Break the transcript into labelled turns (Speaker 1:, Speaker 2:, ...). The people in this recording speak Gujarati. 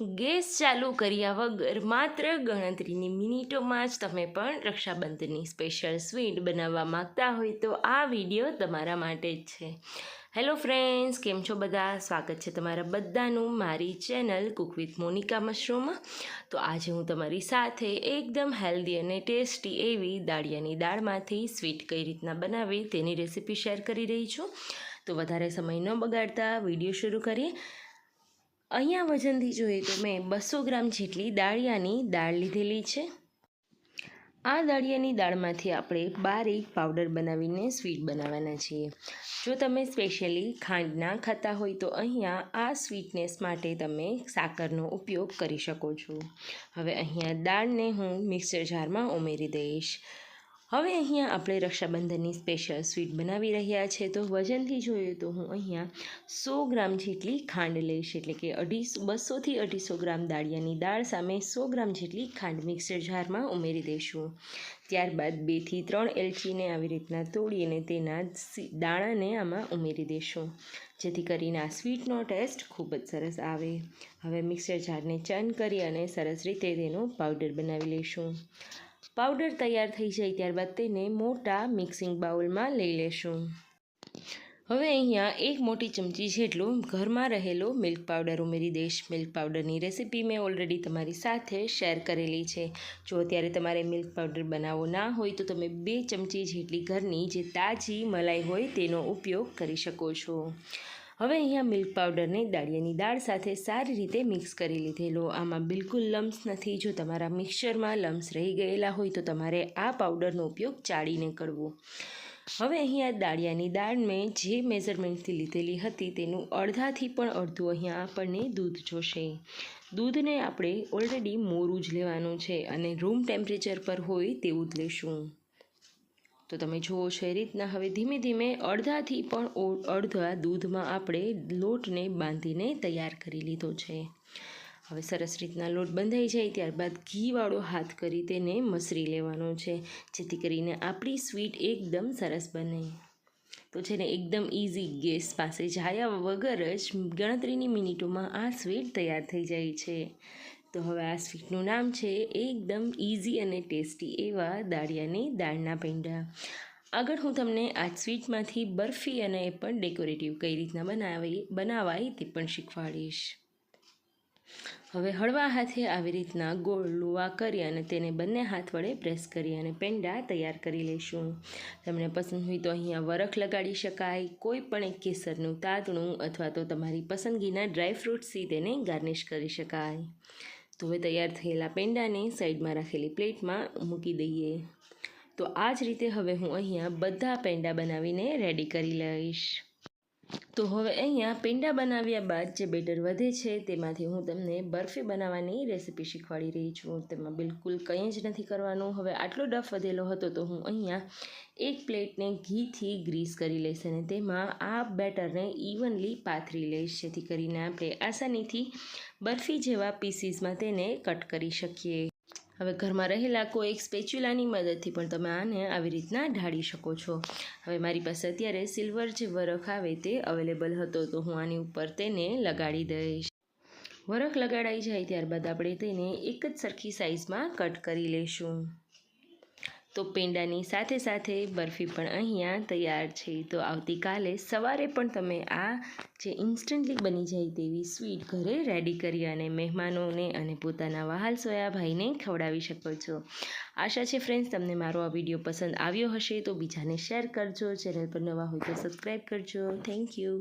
Speaker 1: ગેસ ચાલુ કર્યા વગર માત્ર ગણતરીની મિનિટોમાં જ તમે પણ રક્ષાબંધનની સ્પેશિયલ સ્વીટ બનાવવા માંગતા હોય તો આ વીડિયો તમારા માટે જ છે. હેલો ફ્રેન્ડ્સ, કેમ છો બધા? સ્વાગત છે તમારા બધાનું મારી ચેનલ કુક વિથ મોનિકા મશરૂમમાં. તો આજે હું તમારી સાથે એકદમ હેલ્ધી અને ટેસ્ટી એવી દાળિયાની દાળમાંથી સ્વીટ કઈ રીતના બનાવી તેની રેસીપી શેર કરી રહી છું. તો વધારે સમય ન બગાડતા વીડિયો શરૂ કરીએ. અહીંયા વજનથી જોઈએ તો મેં બસો ગ્રામ જેટલી દાળિયાની દાળ લીધેલી છે. આ દાળિયાની દાળમાંથી આપણે બારીક પાવડર બનાવીને સ્વીટ બનાવવાના છીએ. જો તમે સ્પેશિયલી ખાંડ ના ખાતા હોય તો અહીંયા આ સ્વીટનેસ માટે તમે સાકરનો ઉપયોગ કરી શકો છો. હવે અહીંયા દાળને હું મિક્સર જારમાં ઉમેરી દઈશ. હવે અહીંયા આપણે રક્ષાબંધનની સ્પેશિયલ સ્વીટ બનાવી રહ્યા છે. તો વજનથી જોઈએ તો હું અહીંયા સો ગ્રામ જેટલી ખાંડ લઈશ. એટલે કે અઢીસો, બસોથી અઢીસો ગ્રામ દાળિયાની દાળ સામે સો ગ્રામ જેટલી ખાંડ મિક્સર જારમાં ઉમેરી દઈશું. ત્યારબાદ બેથી ત્રણ એલચીને આવી રીતના તોડીને તેના દાણાને આમાં ઉમેરી દઈશું. જેથી કરીને આ સ્વીટનો ટેસ્ટ ખૂબ જ સરસ આવે. હવે મિક્સર જારને ચર્ન કરી અને સરસ રીતે તેનો પાવડર બનાવી લઈશું. પાવડર તૈયાર થઈ જાય ત્યારબાદ તેને મોટા મિક્સિંગ બાઉલમાં લઈ લેશું. હવે અહીંયા એક મોટી ચમચી જેટલું ઘરમાં રહેલો મિલ્ક પાવડર ઉમેરી દઈશ. મિલ્ક પાવડરની રેસીપી મેં ઓલરેડી તમારી સાથે શેર કરેલી છે. જો અત્યારે તમારે મિલ્ક પાવડર બનાવવો ના હોય તો તમે બે ચમચી જેટલી ઘરની જે તાજી મલાઈ હોય તેનો ઉપયોગ કરી શકો છો. હવે અહીંયા મિલ્ક પાવડરને દાળિયાની દાળ સાથે સારી રીતે મિક્સ કરી લીધેલો. આમાં બિલકુલ લમ્સ નથી. જો તમારા મિક્સરમાં લમ્સ રહી ગયેલા હોય તો તમારે આ પાવડરનો ઉપયોગ ચાળીને કરવો. હવે અહીંયા દાળિયાની દાળ મેં જે મેઝરમેન્ટથી લીધેલી હતી તેનું અડધાથી પણ અડધું અહીંયા આપણને દૂધ જોશે. દૂધને આપણે ઓલરેડી મોરું જ લેવાનું છે અને રૂમ ટેમ્પરેચર પર હોય તેવું જ લેશું. તો તમે જુઓ છો એ રીતના હવે ધીમે ધીમે અડધાથી પણ અડધા દૂધમાં આપણે લોટને બાંધીને તૈયાર કરી લીધો છે. હવે સરસ રીતના લોટ બંધાઈ જાય, ત્યારબાદ ઘીવાળો હાથ કરી તેને મસરી લેવાનો છે, જેથી કરીને આપણી સ્વીટ એકદમ સરસ બને. તો છે ને એકદમ ઇઝી ગેસ પાસે જાયા વગર જ ગણતરીની મિનિટોમાં આ સ્વીટ તૈયાર થઈ જાય છે. તો હવે આ સ્વીટનું નામ છે એકદમ ઇઝી અને ટેસ્ટી એવા દાળિયાની દાળના પેંડા. આગળ હું તમને આ સ્વીટમાંથી બરફી અને એ પણ ડેકોરેટિવ કઈ રીતના બનાવી, બનાવાય તે પણ શીખવાડીશ. હવે હળવા હાથે આવી રીતના ગોળ, લુવા કરી અને તેને બંને હાથ વડે પ્રેસ કરી અને પેંડા તૈયાર કરી લઈશું. તમને પસંદ હોય તો અહીંયા વરખ લગાડી શકાય, કોઈ પણ એક કેસરનું, તાતણું અથવા તો તમારી પસંદગીના ડ્રાય ફ્રૂટ્સથી તેને ગાર્નિશ કરી શકાય. તો હવે તૈયાર થયેલા પેંડાને સાઈડમાં રાખેલી પ્લેટમાં મૂકી દઈએ. તો આ જ રીતે હવે હું અહીંયા બધા પેંડા બનાવીને રેડી કરી લઈશ. તો હવે અહીંયા પેંડા બનાવ્યા બાદ જે બેટર વધે છે તેમાંથી હું તમને બરફી બનાવવાની રેસીપી શીખવાડી રહી છું. તેમાં બિલકુલ કંઈ જ નથી કરવાનું. હવે આટલો ડફ વધેલો હતો તો હું અહીંયા એક પ્લેટને ઘીથી ગ્રીસ કરી લઈશ અને તેમાં આ બેટરને ઇવનલી પાથરી લઈશ, જેથી કરીને આપણે આસાનીથી બરફી જેવા પીસીસમાં તેને કટ કરી શકીએ. હવે ઘરમાં રહેલા કોઈ એક સ્પેચ્યુલાની મદદથી પણ તમે આને આવી રીતના ઢાળી શકો છો. હવે મારી પાસે અત્યારે સિલ્વર જે વરખ આવે તે અવેલેબલ હતો, તો હું આની ઉપર તેને લગાડી દઈશ. વરખ લગાડાઈ જાય ત્યારબાદ આપણે તેને એક જ સરખી સાઇઝમાં કટ કરી લઈશું તો પેંડાની સાથે સાથે બરફી પણ અહીંયા તૈયાર છે. તો આવતીકાલે સવારે પણ તમે આ જે ઇન્સ્ટન્ટલી બની જાય તેવી સ્વીટ ઘરે રેડી કરી અને મહેમાનોને અને પોતાના વહાલ સોયા ભાઈને ખવડાવી શકો છો. આશા છે ફ્રેન્ડ્સ તમને મારો આ વીડિયો પસંદ આવ્યો હશે તો બીજાને શેર કરજો. ચેનલ પર નવા હોય તો સબસ્ક્રાઈબ કરજો. Thank you